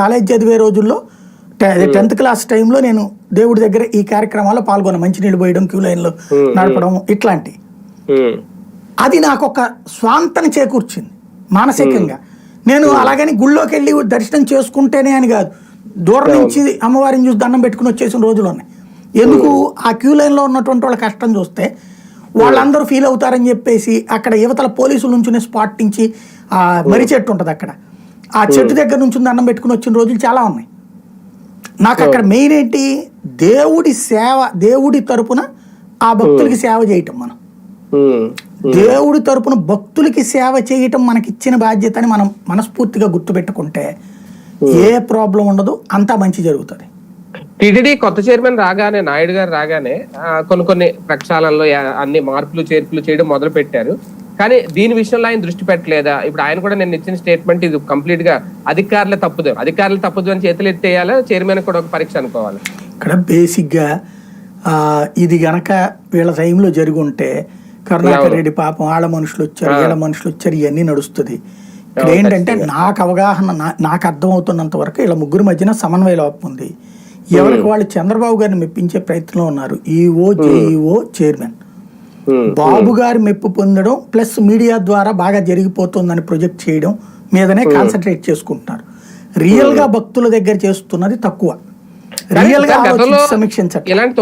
College చదివే రోజుల్లో tenth class టైంలో నేను దేవుడి దగ్గర ఈ కార్యక్రమాల్లో పాల్గొన్న మంచినీళ్ళు పోయడం క్యూ లైన్లో నడపడం ఇట్లాంటి. అది నాకు ఒక స్వాంతన చేకూర్చింది మానసికంగా. నేను అలాగని గుళ్ళోకి వెళ్ళి దర్శనం చేసుకుంటేనే అని కాదు దూరం నుంచి అమ్మవారిని చూసి దండం పెట్టుకుని వచ్చేసిన రోజులు ఉన్నాయి ఎందుకు ఆ క్యూ లైన్లో ఉన్నటువంటి వాళ్ళ కష్టం చూస్తే వాళ్ళందరూ ఫీల్ అవుతారని చెప్పేసి అక్కడ యువతల పోలీసులు నుంచునే స్పాట్ నుంచి ఆ మర్రి చెట్టు ఉంటుంది అక్కడ. ఆ చెట్టు దగ్గర నుంచి దండం పెట్టుకుని వచ్చిన రోజులు చాలా ఉన్నాయి. నాకు అక్కడ మెయిన్ ఏంటి? దేవుడి సేవ దేవుడి తరపున ఆ భక్తులకి సేవ చేయటం మనం. దేవుడి తరపున భక్తులకి సేవ చేయటం మనకి ఇచ్చిన బాధ్యత అని మనం మనస్ఫూర్తిగా గుర్తుపెట్టుకుంటే ఏ ప్రాబ్లం ఉండదు అంతా మంచి జరుగుతుంది. టిటిడి కొత్త చైర్మన్ రాగానే నాయుడు గారు రాగానే కొన్ని కొన్ని ప్రక్షాళనలో అన్ని మార్పులు చేర్పులు చేయడం మొదలు పెట్టారు కానీ దీని విషయంలో ఆయన దృష్టి పెట్టలేదా? ఇప్పుడు ఆయన కూడా నేను ఇచ్చిన స్టేట్మెంట్ ఇది కంప్లీట్గా అధికారులే తప్పుదు. అధికారులు తప్పుదు అని చేతులు ఎత్తేయాలా? చైర్మన్ కూడా ఒక పరీక్ష అనుకోవాలి? ఇక్కడ బేసిక్గా ఆ, ఇది గనక వీళ్ళ టైంలో జరిగి ఉంటే కరుణాకర్ రెడ్డి పాపం ఆళ్ళ మనుషులు వచ్చారు వీళ్ళ మనుషులు వచ్చారు ఇవన్నీ నడుస్తుంది. ఇక్కడ ఏంటంటే నాకు అవగాహన నాకు అర్థమవుతున్నంత వరకు వీళ్ళ ముగ్గురు మధ్యన సమన్వయ లోపం ఉంది. ఎవరికి వాళ్ళు చంద్రబాబు గారిని మెప్పించే ప్రయత్నంలో ఉన్నారు. ఈఓ జేఈఓ చైర్మన్ బాబు గారి మెప్పు పొందడం ప్లస్ మీడియా ద్వారా బాగా జరిగిపోతుందని ప్రొజెక్ట్ చేయడం మీదనే కాన్సన్ట్రేట్ చేసుకుంటున్నారు. రియల్గా భక్తుల దగ్గర చేస్తున్నది తక్కువ. రియల్గా ఇలాంటి